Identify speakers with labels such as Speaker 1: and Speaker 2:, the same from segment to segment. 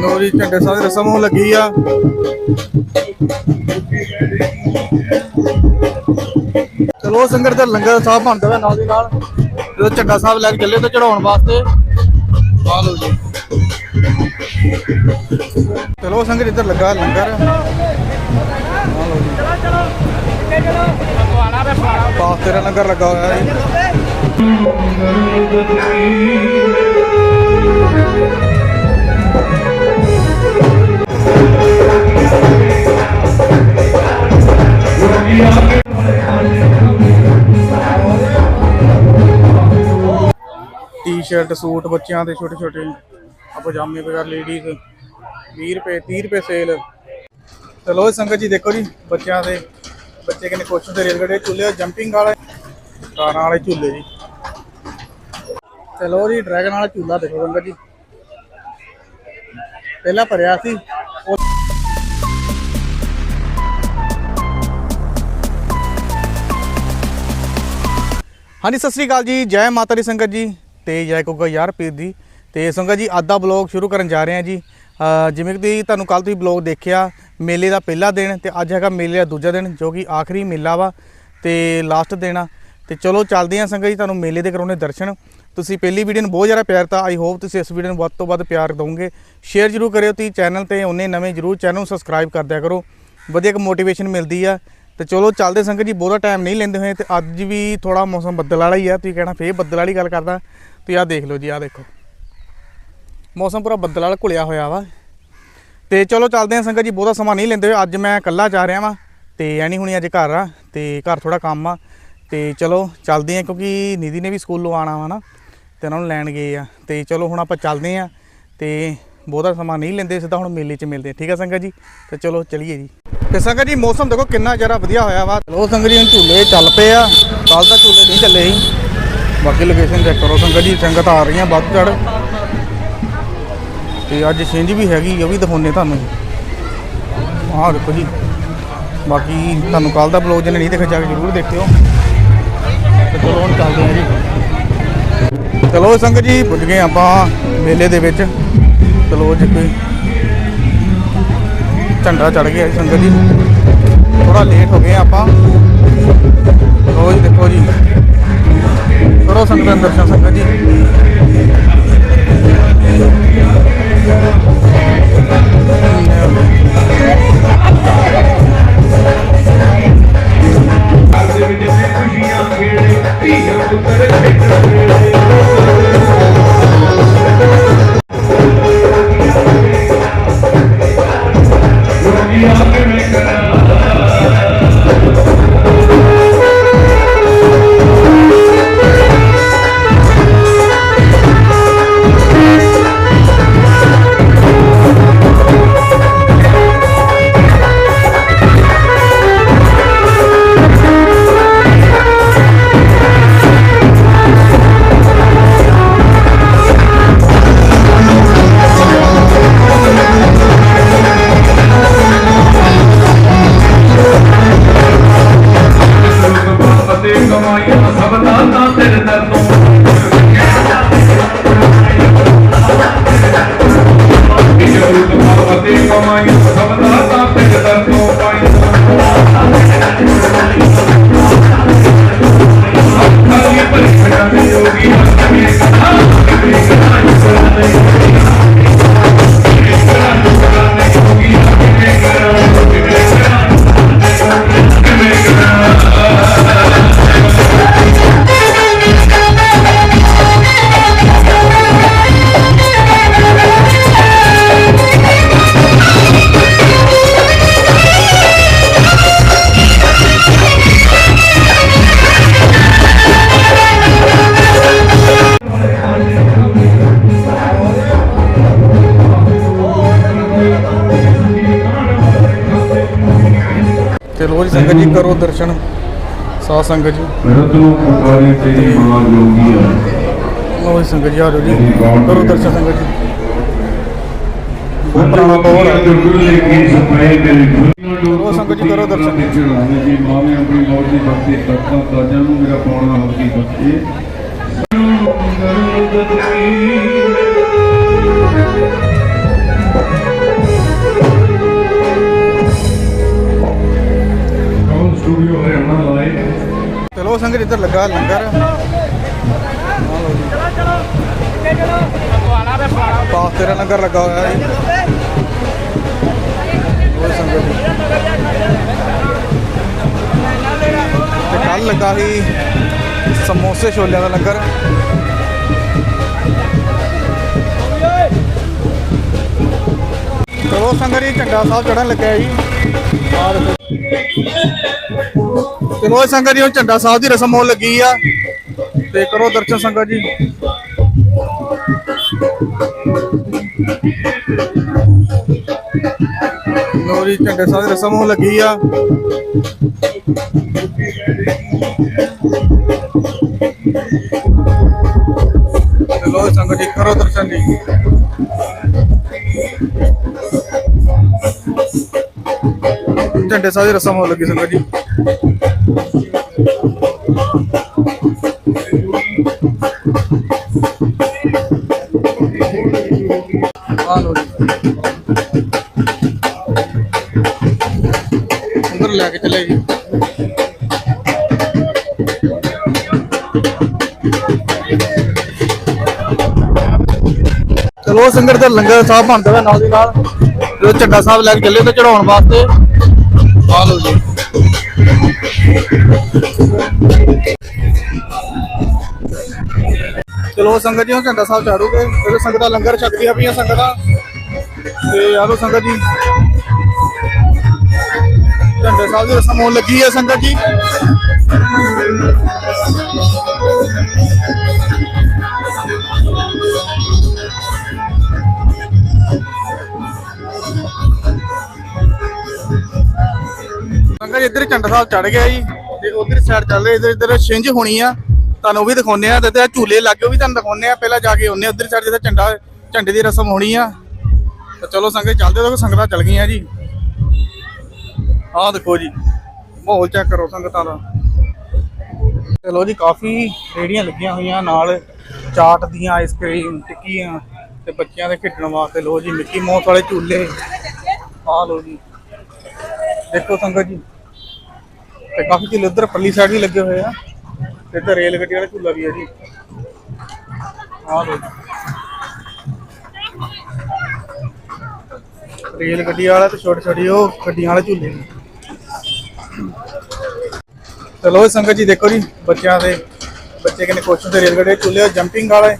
Speaker 1: ਲੋ ਜੀ, ਝੰਡੇ ਸਾਹਿਬ ਦੀ ਰਸਮ ਹੋਣ ਲੱਗੀ ਆ। ਚਲੋ ਸੰਗਤ ਦਾ ਲੰਗਰ ਸਾਹਿਬ ਬਣਦਾ ਹੋਇਆ ਨਾਲ ਦੀ ਨਾਲ। ਜਦੋਂ ਝੰਡਾ ਸਾਹਿਬ ਲੈ ਕੇ ਚੱਲੇ ਤੇ ਚੜਾਉਣ ਵਾਸਤੇ। ਆ ਲਓ ਜੀ। ਚਲੋ ਸੰਗਤ ਇੱਧਰ ਲੱਗਾ ਲੰਗਰ। ਆ ਲਓ ਜੀ। ਬਾਸ, ਤੇਰਾ ਲੰਗਰ ਲੱਗਾ ਹੋਇਆ ਹੈ ਟੀ-ਸ਼ਰਟ ਸੂਟ ਬੱਚਿਆਂ ਦੇ ਛੋਟੇ ਛੋਟੇ ਪਜਾਮੇ ਵਗੈਰਾ ਲੇਡੀਜ਼ 20 ਰੁਪਏ 30 ਰੁਪਏ ਸੇਲ ਚਲੋ ਇਹ ਸੰਗਤ ਜੀ, ਦੇਖੋ ਜੀ, ਬੱਚਿਆਂ ਦੇ, ਬੱਚੇ ਕਿੰਨੇ ਖੁਸ਼ ਹੁੰਦੇ, ਰੇਲ ਗੱਡੀ ਝੂਲੇ ਜੰਪਿੰਗ ਵਾਲੇ, ਕਾਰਾਂ ਵਾਲੇ ਝੂਲੇ ਜੀ। ਚਲੋ ਜੀ ਡਰੈਗਨ ਵਾਲਾ ਝੂਲਾ ਦੇਖੋ ਸੰਗਤ ਜੀ। ਪਹਿਲਾਂ ਭਰਿਆ ਸੀ। ਹਾਂਜੀ, ਸਤਿ ਸ੍ਰੀ ਅਕਾਲ ਜੀ। ਜੈ ਮਾਤਾ ਦੀ ਸੰਗਤ ਜੀ ਤੇ ਜੈ ਕੋਗਾ ਯਾਰ ਪੀਰ ਦੀ। ਤੇ ਸੰਗਤ ਜੀ, ਅੱਜ ਦਾ ਬਲੌਗ ਸ਼ੁਰੂ ਕਰਨ ਜਾ ਰਹੇ ਹਾਂ ਜੀ। ਜਿਵੇਂ ਕਿ ਤੁਹਾਨੂੰ ਕੱਲ ਤੁਸੀਂ ਬਲੌਗ ਦੇਖਿਆ, ਮੇਲੇ ਦਾ ਪਹਿਲਾ ਦਿਨ ਤੇ ਅੱਜ ਹੈਗਾ ਮੇਲੇ ਦਾ ਦੂਜਾ ਦਿਨ, ਜੋ ਕਿ ਆਖਰੀ ਮੇਲਾ ਵਾ ਤੇ ਲਾਸਟ ਦਿਨ ਆ। ਤੇ ਚਲੋ, ਚੱਲਦੇ ਹਾਂ ਸੰਗਤ ਜੀ ਤੁਹਾਨੂੰ ਮੇਲੇ ਦੇ ਕਰਾਉਣੇ ਦਰਸ਼ਨ। ਤੁਸੀਂ ਪਹਿਲੀ ਵੀਡੀਓ ਨੂੰ ਬਹੁਤ ਜ਼ਿਆਦਾ ਪਿਆਰ ਤਾ ਆਈ ਹੋਪ ਤੁਸੀਂ ਇਸ ਵੀਡੀਓ ਨੂੰ ਵੱਧ ਤੋਂ ਵੱਧ ਪਿਆਰ ਦਿਓਗੇ ਸ਼ੇਅਰ ਜਰੂਰ ਕਰਿਓ ਤੁਸੀਂ ਚੈਨਲ ਤੇ ਉਹਨੇ ਨਵੇਂ ਜਰੂਰ, ਚੈਨਲ ਨੂੰ ਸਬਸਕ੍ਰਾਈਬ ਕਰ ਦਿਆ ਕਰੋ। ਵਧੀਆ ਇੱਕ ਮੋਟੀਵੇਸ਼ਨ ਮਿਲਦੀ ਆ। ਤੇ ਚਲੋ ਚੱਲਦੇ ਸੰਗਤ ਜੀ, ਬਹੁਤਾ ਟਾਈਮ ਨਹੀਂ ਲੈਂਦੇ ਹੋਏ, ਤੇ ਅੱਜ ਵੀ ਥੋੜਾ ਮੌਸਮ ਬੱਦਲ ਵਾਲਾ ਹੀ ਆ, ਤੁਸੀਂ ਕਹਿਣਾ ਫੇਰ ਬੱਦਲ ਵਾਲੀ ਗੱਲ ਕਰਦਾ। ਤੁਸੀਂ ਆਹ ਦੇਖ ਲਓ ਜੀ, ਆਹ ਦੇਖੋ। ਮੌਸਮ ਪੂਰਾ ਬੱਦਲ ਵਾਲਾ ਘੁਲਿਆ ਹੋਇਆ ਵਾ। ਤੇ ਚਲੋ ਚੱਲਦੇ ਹਾਂ ਸੰਗਤ ਜੀ, ਬਹੁਤਾ ਸਮਾਂ ਨਹੀਂ ਲੈਂਦੇ ਹੋਏ, ਅੱਜ ਮੈਂ ਇਕੱਲਾ ਜਾ ਰਿਹਾ ਵਾਂ, ਤੇ ਐਨੀ ਹੁਣੀ ਅੱਜ ਘਰ ਆ, ਤੇ ਘਰ ਥੋੜਾ ਕੰਮ ਆ। ਤੇ ਚਲੋ ਚੱਲਦੇ ਹਾਂ, ਕਿਉਂਕਿ ਨਿਧੀ ਨੇ ਵੀ ਸਕੂਲੋਂ ਆਣਾ ਵਾ ਨਾ, ਤੇ ਉਹਨਾਂ ਨੂੰ ਲੈਣ ਗਏ ਆ। ਤੇ ਚਲੋ ਹੁਣ ਆਪਾਂ ਚੱਲਦੇ ਆ ਤੇ ਬਹੁਤਾ ਸਮਾਂ ਨਹੀਂ ਲੈਂਦੇ, ਸਿੱਧਾ ਹੁਣ ਮੇਲੇ 'ਚ ਮਿਲਦੇ। ਠੀਕ ਆ ਸੰਗਤ ਜੀ? ਤੇ ਚਲੋ ਚਲੀਏ ਜੀ। ਤੇ ਸੰਗਤ ਜੀ, ਮੌਸਮ ਦੇਖੋ ਕਿੰਨਾ ਜ਼ਿਆਦਾ ਵਧੀਆ ਹੋਇਆ ਵਾ। ਚਲੋ ਸੰਗਤ ਜੀ, ਹੁਣ ਝੂਲੇ ਚੱਲ ਪਏ ਆ। ਕੱਲ ਤਾਂ ਝੂਲੇ ਨਹੀਂ ਚੱਲੇ ਸੀ। ਬਾਕੀ ਲੋਕੇਸ਼ਨ ਚੈੱਕ ਕਰੋ ਸੰਗਤ ਜੀ, ਸੰਗਤ ਆ ਰਹੀਆਂ ਵੱਧ ਚੜ ਤੇ ਅੱਜ ਛਿੰਝ ਵੀ ਹੈਗੀ, ਉਹ ਵੀ ਦਿਖਾਉਣੇ ਤੁਹਾਨੂੰ। ਆਹ ਦੇਖੋ ਜੀ। ਬਾਕੀ ਤੁਹਾਨੂੰ ਕੱਲ ਦਾ ਬਲੌਗ ਜਿਹਨੇ ਨਹੀਂ ਦੇਖਿਆ, ਜਾ ਕੇ ਜ਼ਰੂਰ ਦੇਖਿਓ। ਤੇ ਚਲੋ ਹੁਣ ਚੱਲਦੇ ਹਾਂ ਜੀ। ਚਲੋ ਸੰਗਤ ਜੀ, ਪੁੱਜ ਗਏ ਆਪਾਂ ਮੇਲੇ ਦੇ ਵਿੱਚ। ਚਲੋ ਜੀ ਕੋਈ ਝੰਡਾ ਚੜ ਗਿਆ ਸੰਗਤ ਜੀ। ਥੋੜਾ ਲੇਟ ਹੋ ਗਏ ਆਪਾਂ। ਰੋਜ਼ ਦੇਖੋ ਜੀ। ਕਰੋ ਸੰਗਤ ਦੇ ਦਰਸ਼ਨ ਸੰਗਤ ਜੀ। ਚਲੋ ਜੀ ਸੰਗਤ ਜੀ ਕਰੋ ਦਰਸ਼ਨ। ਸਾਧ ਸੰਗਤ ਜੀ।
Speaker 2: ਰਤਨੋ ਪੁਕਾਰੇ ਤੇਰੀ ਮਾਂ ਜੋਗੀ ਆ।
Speaker 1: ਲੋ ਜੀ ਸੰਗਤ ਜੀ ਆ ਜਾਓ ਜੀ। ਕਰੋ ਦਰਸ਼ਨ ਸੰਗਤ ਜੀ। ਪੌੜ ਹੈ
Speaker 2: ਗੁਰੂ ਨੇ ਕੀ ਸੁਪਨੇ ਤੇਰੀ
Speaker 1: ਉਹ ਸੰਗਤ ਜੀ ਕਰੋ ਦਰਸ਼ਨ।
Speaker 2: ਜੀ। ਮਾਵੇਂ ਆਪਣੀ ਮੌਤ ਦੀ ਬਖਸ਼ੀ ਤਖਤਾਂ ਤਾਜਾਂ ਨੂੰ ਮੇਰਾ ਪਾਉਣਾ ਹੋ ਕੀ ਬਖਸ਼ੇ।
Speaker 1: ਇੱਧਰ ਲੱਗਾ ਲੰਗਰ। ਆਹ ਲਓ ਪਾਸ ਤੇਰਾ ਲੰਗਰ ਲੱਗਾ ਹੋਇਆ ਹੈ। ਉਹ ਸੰਗਤ। ਜੀ ਤੇ ਕੱਲ ਲੱਗਾ ਸੀ ਸਮੋਸੇ ਛੋਲਿਆਂ ਦਾ ਲੰਗਰ। ਚਲੋ ਸੰਗਤ ਜੀ, ਝੰਡਾ ਸਾਹਿਬ ਚੜਨ ਲੱਗਿਆ ਜੀ। ਆਹ ਦੇਖੋ ਚਲੋ ਸੰਗਤ ਜੀ ਹੁਣ ਝੰਡਾ ਸਾਹਿਬ ਦੀ ਰਸਮ ਹੋਣ ਲੱਗੀ ਆ। ਤੇ ਕਰੋ ਦਰਸ਼ਨ ਸੰਗਤ ਜੀ। ਲੋ ਜੀ, ਝੰਡੇ ਸਾਹਿਬ ਦੀ ਰਸਮ ਹੋਣ ਲੱਗੀ ਆ। ਚਲੋ ਸੰਗਤ ਜੀ, ਕਰੋ ਦਰਸ਼ਨ ਜੀ। ਝੰਡੇ ਸਾਹਿਬ ਦੀ ਰਸਮ ਹੋਣ ਲੱਗੀ ਸੰਗਤ ਜੀ। ਆ ਅੰਦਰ ਲੈ ਕੇ ਚਲੇ ਜੀ। ਚਲੋ ਸੰਗਤ ਦਾ ਲੰਗਰ ਸਾਹਿਬ ਬਣਦਾ ਵਾ ਨਾਲ ਦੀ ਨਾਲ। ਜੋ ਝੰਡਾ ਸਾਹਿਬ ਲੈ ਕੇ ਚੱਲੇ ਤੇ ਚੜਾਉਣ ਵਾਸਤੇ ਆ ਲਓ ਜੀ ਚਲੋ ਸੰਗਤ ਜੀ, ਹੁਣ ਝੰਡਾ ਸਾਹਿਬ ਚਾੜੂਗੇ। ਤੇ ਸੰਗਤਾਂ ਲੰਗਰ ਛਕਦੀਆਂ ਪਈਆਂ ਸੰਗਤਾਂ। ਤੇ ਆ ਲਓ ਸੰਗਤ ਜੀ। ਝੰਡੇ ਸਾਹਿਬ ਦੀ ਰਸਮ ਹੋਣ ਲੱਗੀ ਹੈ ਸੰਗਤ ਜੀ। ਜੀ ਇੱਧਰ ਝੰਡਾ ਸਾਹਿਬ ਚੜ ਗਿਆ ਜੀ ਤੇ ਉਧਰ ਸਾਈਡ ਚੱਲ ਰਿਹਾ, ਇੱਧਰ ਇੱਧਰ ਛਿੰਝ ਹੋਣੀ ਆ। ਤੁਹਾਨੂੰ ਵੀ ਦਿਖਾਉਂਦੇ ਆ, ਤੇ ਝੂਲੇ ਲੱਗੇ ਉਹ ਵੀ ਤੁਹਾਨੂੰ ਦਿਖਾਉਂਦੇ ਆ। ਪਹਿਲਾਂ ਜਾ ਕੇ ਆਉਂਦੇ ਉਧਰ ਸਾਈਡ ਜਿੱਥੇ ਝੰਡਾ, ਝੰਡੇ ਦੀ ਰਸਮ ਹੋਣੀ ਆ। ਤੇ ਚਲੋ ਸੰਗਤ ਚੱਲਦੇ ਦੇਖੋ ਸੰਗਤਾਂ ਚੱਲ ਗਈਆਂ ਜੀ। ਆਹ ਦੇਖੋ ਜੀ, ਮਾਹੌਲ ਚੈੱਕ ਕਰੋ ਸੰਗਤਾਂ ਦਾ। ਚਲੋ ਜੀ, ਕਾਫੀ ਰੇੜੀਆਂ ਲੱਗੀਆਂ ਹੋਈਆਂ ਨਾਲ, ਚਾਟ ਦੀਆਂ ਆਈਸਕ੍ਰੀਮ ਟਿੱਕੀਆਂ ਤੇ ਬੱਚਿਆਂ ਦੇ ਖੇਡਣ ਵਾਸਤੇ। ਲੋ ਜੀ, ਮਿੱਕੀ ਮਾਊਸ ਵਾਲੇ ਝੂਲੇ। ਆਹ ਲੋ ਜੀ। ਦੇਖੋ ਸੰਗਤ ਜੀ ਤੇ ਕਾਫੀ ਝੂਲੇ ਉਧਰ ਪੱਲੀ ਸਾਈਡ ਵੀ ਲੱਗੇ ਹੋਏ ਆ। ਤੇ ਇੱਧਰ ਰੇਲ ਗੱਡੀ ਵਾਲਾ ਝੂਲਾ ਵੀ ਹੈ ਜੀ। ਆਹ ਲੋ ਰੇਲ ਗੱਡੀ ਵਾਲਾ ਤੇ ਛੋਟੇ ਛੋਟੇ ਉਹ ਗੱਡੀਆਂ ਵਾਲੇ ਝੂਲੇ ਨੇ। ਚਲੋ ਸੰਗਤ ਜੀ, ਦੇਖੋ ਜੀ, ਬੱਚਿਆਂ ਦੇ, ਬੱਚੇ ਕਿੰਨੇ ਕੁਛ ਹੁੰਦੇ ਰੇਲ ਗੱਡੀ ਝੂਲੇ ਜੰਪਿੰਗ ਵਾਲੇ।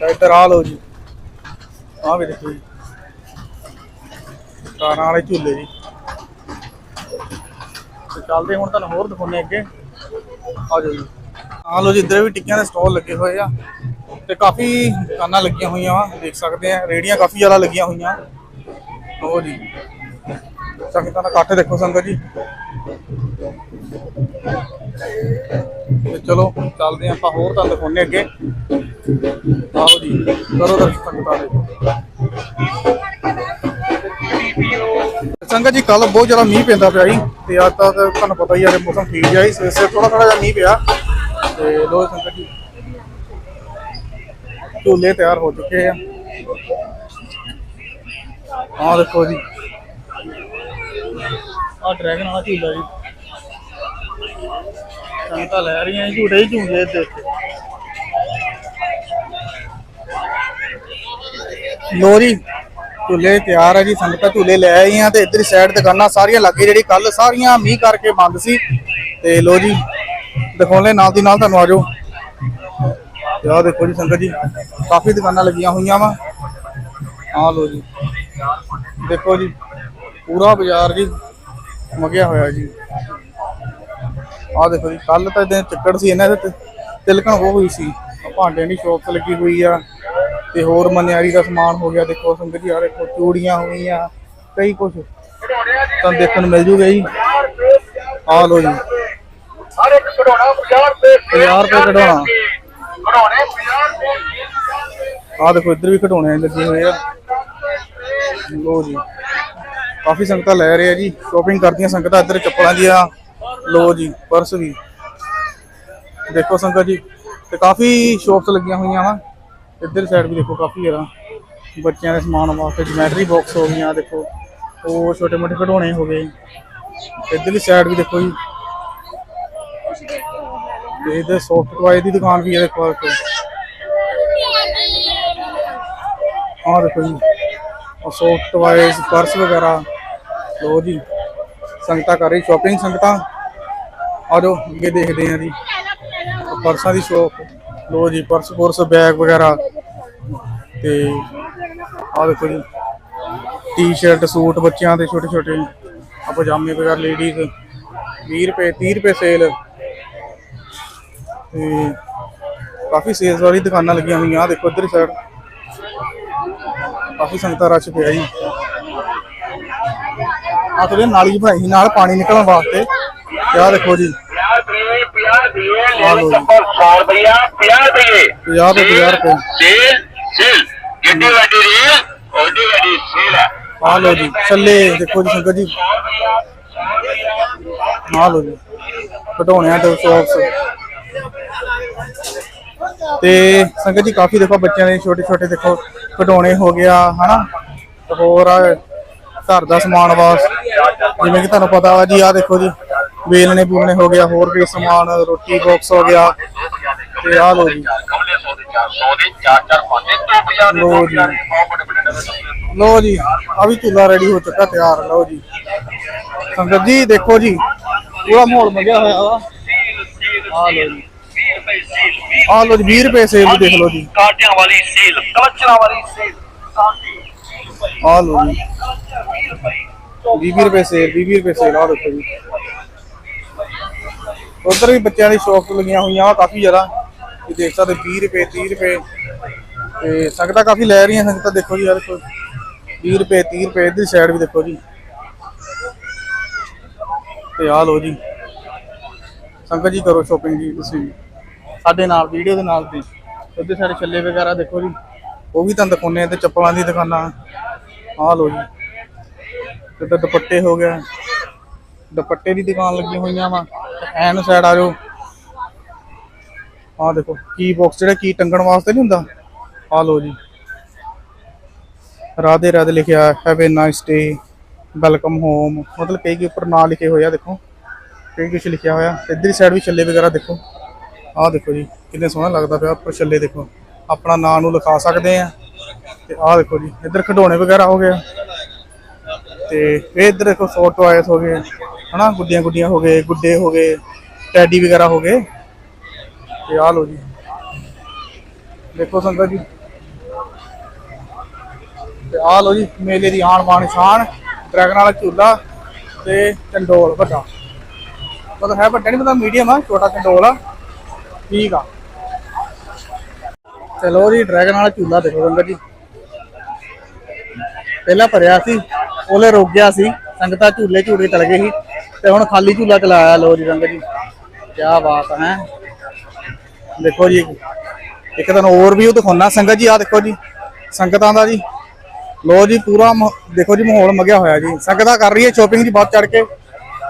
Speaker 1: ਤੇ ਇੱਧਰ ਆ ਲਓ ਜੀ। ਆਹ ਵੀ ਦੇਖੋ ਜੀ। ਕਾਰਾਂ ਵਾਲੇ ਝੂਲੇ ਜੀ। ਚੱਲਦੇ, ਹੁਣ ਤੁਹਾਨੂੰ ਹੋਰ ਦਿਖਾਉਣੇ ਅੱਗੇ। ਆ ਜਾਓ ਜੀ। ਆ ਲਓ ਜੀ, ਇੱਧਰ ਵੀ ਟਿੱਕੀਆਂ ਦੇ ਸਟਾਲ ਲੱਗੇ ਹੋਏ ਆ। ਤੇ ਕਾਫੀ ਦੁਕਾਨਾਂ ਲੱਗੀਆਂ ਹੋਈਆਂ ਵਾ, ਦੇਖ ਸਕਦੇ ਆ ਰੇੜੀਆਂ ਕਾਫੀ ਜ਼ਿਆਦਾ ਲੱਗੀਆਂ ਹੋਈਆਂ। ਉਹ ਜੀ। ਸੰਗਤਾਂ ਦਾ ਇਕੱਠ ਦੇਖੋ ਸੰਗਤ ਜੀ। ਤੇ ਚਲੋ, ਚੱਲਦੇ ਹਾਂ ਆਪਾਂ ਹੋਰ ਤੁਹਾਨੂੰ ਦਿਖਾਉਣੇ ਅੱਗੇ। ਆਓ ਜੀ, ਕਰੋ ਦਰਸ਼ਨ ਸੰਗਤਾਂ ਦੇ। ਸੰਗਤ ਜੀ ਕੱਲ ਬਹੁਤ ਜ਼ਿਆਦਾ ਮੀਂਹ ਪੈਂਦਾ ਪਿਆ ਜੀ, ਤੇ ਅੱਜ ਤੱਕ ਤੁਹਾਨੂੰ ਪਤਾ ਹੀ ਆ ਮੌਸਮ ਠੀਕ ਜਿਹਾ ਸੀ ਸਵੇਰ ਸਵੇਰ ਥੋੜਾ ਥੋੜਾ ਜਿਹਾ ਮੀਂਹ ਪਿਆ, ਤੇ ਲੋ ਸੰਗਤ ਜੀ ਝੂਲੇ ਤਿਆਰ ਹੋ ਚੁੱਕੇ ਆ। ਆਹ ਦੇਖੋ ਜੀ, ਆਹ ਡਰੈਗਨ ਵਾਲਾ ਝੂਲਾ ਜੀ। ਸੰਗਤਾਂ ਲੈ ਰਹੀਆਂ ਜੀ, ਝੂਟੇ ਹੀ ਝੂਲੇ ਇੱਥੇ। ਲੋ ਜੀ ਝੂਲੇ ਤਿਆਰ ਆ ਜੀ, ਸੰਗਤਾਂ ਝੂਲੇ ਲੈ ਆਈਆਂ ਤੇ ਇੱਧਰ ਸਾਈਡ ਦੁਕਾਨਾਂ ਸਾਰੀਆਂ ਲੱਗੇ ਜਿਹੜੀ ਕੱਲ ਸਾਰੀਆਂ ਮੀਂਹ ਕਰਕੇ ਬੰਦ ਸੀ। ਤੇ ਲੋ ਜੀ ਦਿਖਾਉਣੇ ਨਾਲ ਦੀ ਨਾਲ ਤੁਹਾਨੂੰ ਆਜੋ। ਤੇ ਦੇਖੋ ਜੀ ਸੰਗਤ ਜੀ, ਕਾਫੀ ਦੁਕਾਨਾਂ ਲੱਗੀਆਂ ਹੋਈਆਂ ਵਾ। ਆ ਲੋ ਜੀ, ਦੇਖੋ ਜੀ, ਪੂਰਾ ਬਾਜ਼ਾਰ ਜੀ ਮਗਿਆ ਹੋਇਆ ਜੀ। ਆਹ ਦੇਖੋ ਜੀ ਕੱਲ ਤਾਂ ਦਿਨ ਚੱਕੜ ਸੀ ਇਹਨਾਂ ਦੇ ਤਿਲਕਣ ਉਹ ਹੋਈ ਸੀ। ਭਾਂਡੇ ਦੀ ਸ਼ੋਪ ਲੱਗੀ ਹੋਈ ਆ। ਤੇ ਹੋਰ ਮਨਿਆਰੀ ਦਾ ਸਮਾਨ ਹੋ ਗਿਆ ਦੇਖੋ ਸੰਗਤ ਜੀ ਆ ਦੇਖੋ ਚੂੜੀਆਂ ਹੋਈਆਂ ਕਈ ਕੁਝ ਤੁਹਾਨੂੰ ਦੇਖਣ ਨੂੰ ਮਿਲ ਜੂਗਾ ਜੀ। ਆਹ ਲੋ ਜੀ।
Speaker 2: ਹਰ ਇੱਕ ਖਿਡੌਣਾ 50 ਰੁਪਏ
Speaker 1: 50 ਰੁਪਏ ਖਿਡੌਣਾ।
Speaker 2: ਖਿਡੌਣੇ 50 ਰੁਪਏ
Speaker 1: ਆਹ ਦੇਖੋ ਇੱਧਰ ਵੀ ਖਿਡੌਣੇ ਲੱਗੇ ਹੋਏ ਆ। ਲੋ ਜੀ। ਕਾਫੀ ਸੰਗਤਾਂ ਲੈ ਰਹੇ ਆ ਜੀ। ਸ਼ੋਪਿੰਗ ਕਰਦੀਆਂ ਸੰਗਤਾਂ ਇੱਧਰ ਚੱਪਲਾਂ ਦੀਆਂ। ਲੋ ਜੀ ਪਰਸ ਵੀ। ਦੇਖੋ ਸੰਗਤ ਜੀ ਤੇ ਕਾਫੀ ਸ਼ੋਪਸ ਲੱਗੀਆਂ ਹੋਈਆਂ ਵਾ। ਇੱਧਰ ਸਾਈਡ ਵੀ ਦੇਖੋ ਕਾਫੀ ਜ਼ਿਆਦਾ ਬੱਚਿਆਂ ਦੇ ਸਮਾਨ ਵਾਸਤੇ ਜਮੈਟਰੀ ਬਾਕਸ ਹੋ ਗਈਆਂ, ਦੇਖੋ। ਉਹ ਛੋਟੇ ਮੋਟੇ ਖਿਡੌਣੇ ਹੋ ਗਏ। ਇੱਧਰਲੀ ਸਾਈਡ ਵੀ ਦੇਖੋ ਜੀ। ਤੇ ਇਹਦੇ ਸੌਫਟ ਟੁਆਏ ਦੀ ਦੁਕਾਨ ਵੀ ਹੈ ਦੇਖੋ ਦੇਖੋ। ਆਹ ਦੇਖੋ ਜੀ। ਉਹ ਸੌਫਟ ਟੁਆਏਸ ਪਰਸ ਵਗੈਰਾ। ਲੋ ਜੀ। ਸੰਗਤਾਂ ਕਰ ਰਹੀ ਸ਼ਾਪਿੰਗ ਸੰਗਤਾਂ। ਆ ਜਾਓ, ਅੱਗੇ ਦੇਖਦੇ ਹਾਂ ਜੀ। ਪਰਸਾਂ ਦੀ ਸ਼ੋਪ ਲੋ ਜੀ ਪਰਸ ਪੁਰਸ ਬੈਗ ਵਗੈਰਾ। ਤੇ ਆਹ ਦੇਖੋ ਜੀ ਟੀ-ਸ਼ਰਟ ਸੂਟ ਬੱਚਿਆਂ ਦੇ ਛੋਟੇ ਛੋਟੇ ਆ ਪਜਾਮੇ ਵਗੈਰਾ ਲੇਡੀਜ਼ 20 ਰੁਪਏ 30 ਰੁਪਏ ਸੇਲ ਤੇ ਕਾਫੀ ਸੇਲਸ ਵਾਲੀ ਦੁਕਾਨਾਂ ਲੱਗੀਆਂ ਹੋਈਆਂ ਆ ਦੇਖੋ ਇੱਧਰ ਸਾਈਡ ਕਾਫੀ ਸੰਗਤਾਂ ਰਸ਼ ਪਿਆ ਜੀ। ਆ ਤੇ ਨਾਲੀ ਬਣਾਈ ਸੀ ਨਾਲ ਪਾਣੀ ਨਿਕਲਣ ਵਾਸਤੇ। ਤੇ ਆਹ ਦੇਖੋ ਜੀ।
Speaker 3: ਪੰਜਾਹ ਰੁਪਏ
Speaker 1: ਆ ਲਓ ਜੀ।
Speaker 3: ਸੌ ਰੁਪਇਆ ਪੰਜਾਹ ਰੁਪਏ।
Speaker 1: 50 ਤੋਂ 50 ਰੁਪਏ।
Speaker 3: ਸੇਲ ਸੇਲ ਜਿੱਡੀ ਵੱਡੀ ਰੀਲ ਓਡੀ ਵੱਡੀ ਸੇਲ ਹੈ
Speaker 1: ਆ ਲੋ ਜੀ, ਛੱਲੇ ਦੇਖੋ ਜੀ ਸੰਗਤ ਜੀ। ਆ ਲੋ ਜੀ ਘਟਾਉਣਿਆਂ ਤੇ ਸ਼ੌਪਸ ਤੇ ਸੰਗਤ ਜੀ, ਕਾਫੀ ਦੇਖੋ ਬੱਚਿਆਂ ਦੇ ਛੋਟੇ ਛੋਟੇ ਦੇਖੋ ਘਟਾਉਣੇ ਹੋ ਗਿਆ, ਹਨਾ? ਹੋਰ ਘਰ ਦਾ ਸਮਾਨ ਵਾਸ, ਜਿਵੇਂ ਕਿ ਤੁਹਾਨੂੰ ਪਤਾ ਵਾ ਜੀ ਆ ਦੇਖੋ ਜੀ ਵੇਲਣੇ ਬੂਲਣੇ ਹੋ ਗਿਆ, ਹੋਰ ਵੀ ਸਮਾਨ, ਰੋਟੀ ਬਾਕਸ ਹੋ ਗਿਆ, ਤੇ ਆ ਲੋ ਜੀ।
Speaker 3: 400 ਦੇ 4 4 5 ਤੋਂ 50 ਦੇ
Speaker 1: ਲਓ
Speaker 3: ਤੋਂ
Speaker 1: ਜੀ।
Speaker 3: 50 ਦੇ ਬਹੁਤ ਵੱਡੇ ਵੱਡੇ ਡੱਬੇ
Speaker 1: ਲੋ ਜੀ ਆ ਵੀ ਚੁੱਲਾ ਰੈਡੀ ਹੋ ਚੁੱਕਾ ਤਿਆਰ ਲਓ ਜੀ। ਸੰਗਤ ਜੀ ਦੇਖੋ ਜੀ ਪੂਰਾ ਮਾਹੌਲ ਮਗਿਆ ਹੋਇਆ ਵਾ। ਆ ਲੋ ਜੀ।
Speaker 3: 20 ਰੁਪਏ ਸੇਲ
Speaker 1: ਆ ਲੋ ਜੀ 20 ਰੁਪਏ ਸੇਲ ਦੀ ਦੇਖ ਲਓ ਜੀ।
Speaker 3: ਕਾਟਿਆਂ ਵਾਲੀ ਸੇਲ ਕਲਚਰਾਂ ਵਾਲੀ ਸੇਲ ਕਾਂਟੀ
Speaker 1: ਆ ਲੋ ਜੀ। 20 ਰੁਪਏ ਸੇਲ 20 ਰੁਪਏ ਸੇਲ ਆ ਦੇਖੋ ਜੀ। ਉਧਰ ਵੀ ਬੱਚਿਆਂ ਦੀ ਸ਼ੌਪ ਲੱਗੀਆਂ ਹੋਈਆਂ ਵਾ ਕਾਫੀ ਜ਼ਿਆਦਾ। ਤੁਸੀਂ ਦੇਖ ਸਕਦੇ 20 ਰੁਪਏ 30 ਰੁਪਏ। ਤੇ ਸੰਗਤਾਂ ਕਾਫੀ ਲੈ ਰਹੀਆਂ ਸੰਗਤਾਂ, ਦੇਖੋ ਜੀ ਆ ਦੇਖੋ 20 ਰੁਪਏ 30 ਰੁਪਏ, ਇਧਰ ਸਾਈਡ ਵੀ ਦੇਖੋ ਜੀ। ਤੇ ਆ ਲੋ ਜੀ। ਸੰਗਤ ਜੀ, ਕਰੋ ਸ਼ੋਪਿੰਗ ਜੀ, ਤੁਸੀਂ ਸਾਡੇ ਨਾਲ, ਵੀਡੀਓ ਦੇ ਨਾਲ ਤੇ ਉੱਧਰ ਸਾਡੇ ਛੱਲੇ ਵਗੈਰਾ ਦੇਖੋ ਜੀ। ਉਹ ਵੀ ਤੁਹਾਨੂੰ ਦਿਖਾਉਂਦੇ ਆ ਤੇ ਚੱਪਲਾਂ ਦੀ ਦੁਕਾਨਾਂ। ਆ ਲੋ ਜੀ। ਤੇ ਤੇ ਦੁਪੱਟੇ ਹੋ ਗਿਆ ਦੁਪੱਟੇ ਦੀ ਦੁਕਾਨ ਲੱਗੀ ਹੋਈਆਂ ਵਾ। ਐਨ ਸਾਈਡ ਆ ਜਾਓ। ਆਹ ਦੇਖੋ ਕੀ ਬਾਕਸ ਜਿਹੜਾ ਕੀ ਟੰਗਣ ਵਾਸਤੇ ਨਹੀਂ ਹੁੰਦਾ? ਆ ਲੋ ਜੀ। ਰਾਧੇ ਰਾਧੇ ਲਿਖਿਆ have a nice day welcome home ਮਤਲਬ ਕਈ ਕੇ ਉੱਪਰ ਨਾਂ ਲਿਖੇ ਹੋਏ ਦੇਖੋ। ਕਈ ਕੁਛ ਲਿਖਿਆ ਹੋਇਆ। ਤੇ ਇੱਧਰ ਸਾਈਡ ਵੀ ਛੱਲੇ ਵਗੈਰਾ ਦੇਖੋ। ਆਹ ਦੇਖੋ ਜੀ, ਕਿੰਨੇ ਸੋਹਣਾ ਲੱਗਦਾ ਪਿਆ ਉੱਪਰ ਛੱਲੇ, ਦੇਖੋ। ਆਪਣਾ ਨਾਂ ਨੂੰ ਲਿਖਾ ਸਕਦੇ ਆ। ਤੇ ਆਹ ਦੇਖੋ ਜੀ, ਇੱਧਰ ਖਿਡੌਣੇ ਵਗੈਰਾ ਹੋ ਗਏ ਤੇ ਇਹ ਇੱਧਰ ਦੇਖੋ ਸੌਟ ਟੋਇਸ ਹੋ ਗਏ। ਹਨਾ ਗੁੱਡੀਆਂ ਗੁੱਡੀਆਂ ਹੋ ਗਏ, ਗੁੱਡੇ ਹੋ ਗਏ ਟੈਡੀ ਵਗੈਰਾ ਹੋ ਗਏ। ਤੇ ਆਹ ਲੋ ਜੀ। ਦੇਖੋ ਸੰਗਤ ਜੀ। ਤੇ ਆ ਲੋ ਜੀ, ਮੇਲੇ ਦੀ ਆਣ ਬਾਣ ਸ਼ਾਨ, ਡਰੈਗਨ ਵਾਲਾ ਝੂਲਾ ਤੇ ਚੰਡੋਲ ਵੱਡਾ। ਮਤਲਬ ਹੈ ਵੱਡਾ ਨਹੀਂ ਮਤਲਬ ਮੀਡੀਅਮ ਆ, ਛੋਟਾ ਚੰਡੋਲ ਆ। ਠੀਕ ਆ। ਚਲੋ ਜੀ, ਡਰੈਗਨ ਵਾਲਾ ਝੂਲਾ ਦੇਖੋ ਸੰਗਤ ਜੀ। ਪਹਿਲਾਂ ਭਰਿਆ ਸੀ, ਉਹਲੇ ਰੁਕ ਗਿਆ ਸੀ, ਸੰਗਤਾਂ ਝੂਲੇ ਝੂਲੇ ਚਲ ਗਏ ਸੀ। ਤੇ ਹੁਣ ਖਾਲੀ ਝੂਲਾ ਚਲਾਇਆ ਲੋ ਜੀ ਸੰਗਤ ਜੀ। ਕੀ ਬਾਤ ਹੈ। ਦੇਖੋ ਜੀ, ਇੱਕ ਤੁਹਾਨੂੰ ਹੋਰ ਵੀ ਉਹ ਦਿਖਾਉਣਾ। ਸੰਗਤ ਜੀ ਆ ਦੇਖੋ ਜੀ, ਸੰਗਤਾਂ ਦਾ ਜੀ। ਲੋ ਜੀ, ਪੂਰਾ ਦੇਖੋ ਜੀ, ਮਾਹੌਲ ਮਗਿਆ ਹੋਇਆ ਜੀ। ਸੰਗਤਾਂ ਕਰ ਰਹੀ ਹੈ ਸ਼ੋਪਿੰਗ ਜੀ, ਬਹੁਤ ਚੜ ਕੇ।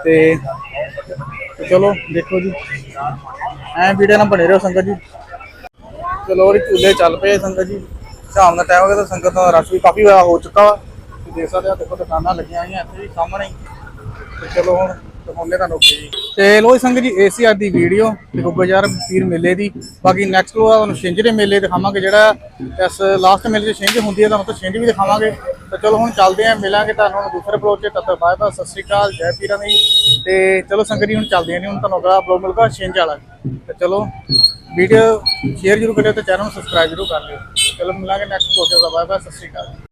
Speaker 1: ਤੇ ਚਲੋ, ਦੇਖੋ ਜੀ। ਐ ਵੀਡੀਓ ਨਾਲ ਬਣੇ ਰਹੋ ਸੰਗਤ ਜੀ। ਚਲੋ ਜੀ, ਝੂਲੇ ਚੱਲ ਪਏ ਸੰਗਤ ਜੀ। ਸ਼ਾਮ ਦਾ ਟਾਈਮ ਹੋ ਗਿਆ ਤਾਂ ਸੰਗਤ ਦਾ ਰਸ਼ ਵੀ ਕਾਫੀ ਹੋ ਚੁੱਕਾ ਵਾ। ਦੇਖ ਸਕਦੇ ਆ ਦੇਖੋ ਦੁਕਾਨਾਂ ਲੱਗੀਆਂ ਹੋਈਆਂ ਇੱਥੇ ਵੀ ਸਾਹਮਣੇ ਤੇ ਚਲੋ ਹੁਣ ਦਿਖਾਉਂਦੇ ਤੁਹਾਨੂੰ ਅੱਗੇ ਜੀ। ਤੇ ਲੋ ਜੀ ਸੰਗਤ ਜੀ ਏਸੀ ਅੱਜ ਦੀ ਵੀਡੀਓ ਤੇ ਗੁੱਗਾ ਯਾਰ ਪੀਰ ਮੇਲੇ ਦੀ। ਬਾਕੀ ਨੈਕਸਟ ਉਹ ਤੁਹਾਨੂੰ ਛਿੰਝ ਦੇ ਮੇਲੇ ਦਿਖਾਵਾਂਗੇ ਜਿਹੜਾ ਇਸ ਲਾਸਟ ਮੇਲੇ 'ਚ ਛਿੰਝ ਹੁੰਦੀ ਹੈ ਤੁਹਾਨੂੰ ਤਾਂ ਛਿੰਝ ਵੀ ਦਿਖਾਵਾਂਗੇ। ਤਾਂ ਚਲੋ ਹੁਣ ਚੱਲਦੇ ਆਂ, ਮਿਲਾਂਗੇ ਤੁਹਾਨੂੰ ਹੁਣ ਦੂਸਰੇ ਬਲੌਗ 'ਚ। ਤਦ ਤੱਕ ਬਾਏ ਬਾਏ ਸਤਿ ਸ਼੍ਰੀ ਅਕਾਲ, ਜੈ ਪੀਰਾਂ ਦੀ। ਤੇ ਚਲੋ ਸੰਗਤ ਜੀ, ਹੁਣ ਚੱਲਦੇ ਆਂ ਜੀ, ਹੁਣ ਤੁਹਾਨੂੰ ਅਗਲਾ ਬਲੌਗ ਮਿਲੂਗਾ ਛਿੰਝ ਵਾਲਾ। ਤੇ ਚਲੋ ਵੀਡੀਓ ਸ਼ੇਅਰ ਜ਼ਰੂਰ ਕਰਿਓ ਤੇ ਚੈਨਲ ਨੂੰ ਸਬਸਕ੍ਰਾਈਬ ਜ਼ਰੂਰ ਕਰ ਲਿਓ। ਚਲੋ ਮਿਲਾਂਗੇ ਨੈਕਸਟ ਬਲੌਗ 'ਚ ਬਾਏ ਬਾਏ ਸਤਿ ਸ਼੍ਰੀ ਅਕਾਲ।